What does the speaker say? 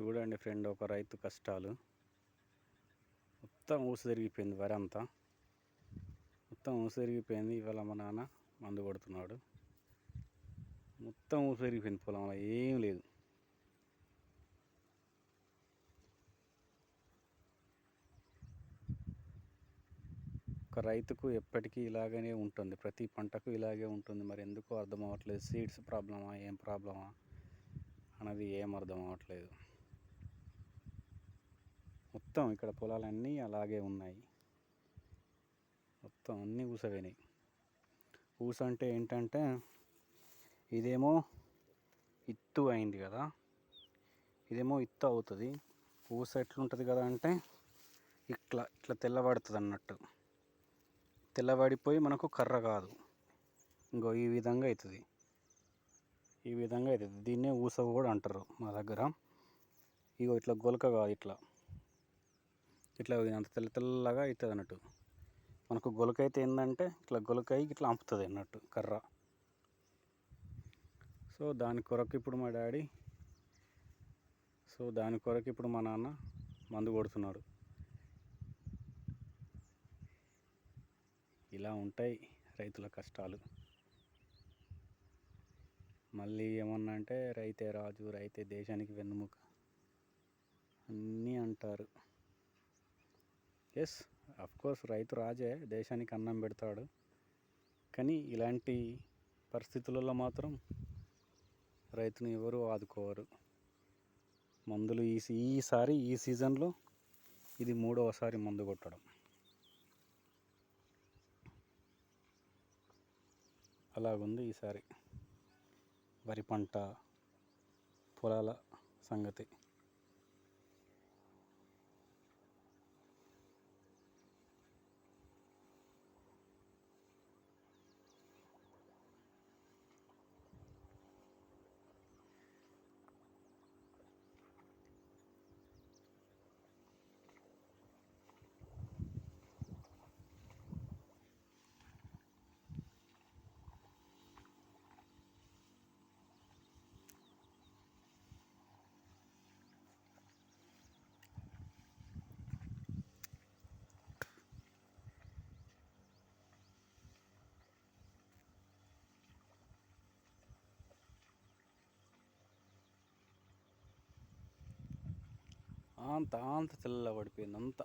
చూడండి ఫ్రెండ్ ఒక రైతు కష్టాలు. మొత్తం ఊసి తిరిగిపోయింది వరి అంతా. మొత్తం ఊసి తిరిగిపోయింది. ఇవాళ మా నాన్న మందు కొడుతున్నాడు. మొత్తం ఊసి తిరిగిపోయింది పొలంలో ఏం లేదు. ఒక రైతుకు ఎప్పటికీ ఇలాగనే ఉంటుంది. ప్రతి పంటకు ఇలాగే ఉంటుంది. మరి ఎందుకు అర్థం అవ్వట్లేదు. సీడ్స్ ప్రాబ్లమా? ఏం ప్రాబ్లమా? అన్నది ఏం అర్థం అవ్వట్లేదు. మొత్తం ఇక్కడ పొలాలన్నీ అలాగే ఉన్నాయి. మొత్తం అన్నీ ఊసపోయినాయి ఊస అంటే ఏంటంటే ఇదేమో ఇత్తు అయింది కదా. ఇదేమో ఇత్తు అవుతుంది. ఊస ఎట్లుంటుంది కదా అంటే ఇట్లా ఇట్లా తెల్లబడుతుంది అన్నట్టు తెల్లబడిపోయి మనకు కర్ర కాదు. ఇంకో ఈ విధంగా అవుతుంది. ఈ విధంగా అవుతుంది. దీన్నే ఊస కూడా అంటారు మా దగ్గర. ఇగో ఇట్లా గొలక కాదు ఇట్లా. ఇట్లా అంత తెల్ల తెల్లగా అవుతుంది అన్నట్టు. మనకు గొలక అయితే ఏంటంటే ఇట్లా గొలకై ఇట్లా అంపుతుంది అన్నట్టు కర్ర. సో దాని కొరకు ఇప్పుడు మా డాడీ సో దాని కొరకు ఇప్పుడు మా నాన్న మందు కొడుతున్నాడు ఇలా ఉంటాయి రైతుల కష్టాలు. మళ్ళీ ఏమన్నా అంటే రైతే రాజు రైతే దేశానికి వెన్నుముక అన్నీ అంటారు. ఎస్ కోర్స్ రైతు రాజే దేశానికి అన్నం పెడతాడు. కానీ ఇలాంటి పరిస్థితులలో మాత్రం రైతును ఎవరు ఆదుకోరు. మందులు ఈ ఈసారి ఈ సీజన్లో ఇది మూడవసారి మందు కొట్టడం. అలాగుంది ఈసారి. వరి పంట పొలాల సంగతి. అంత అంత తెల్లబడిపోయింది అంతా.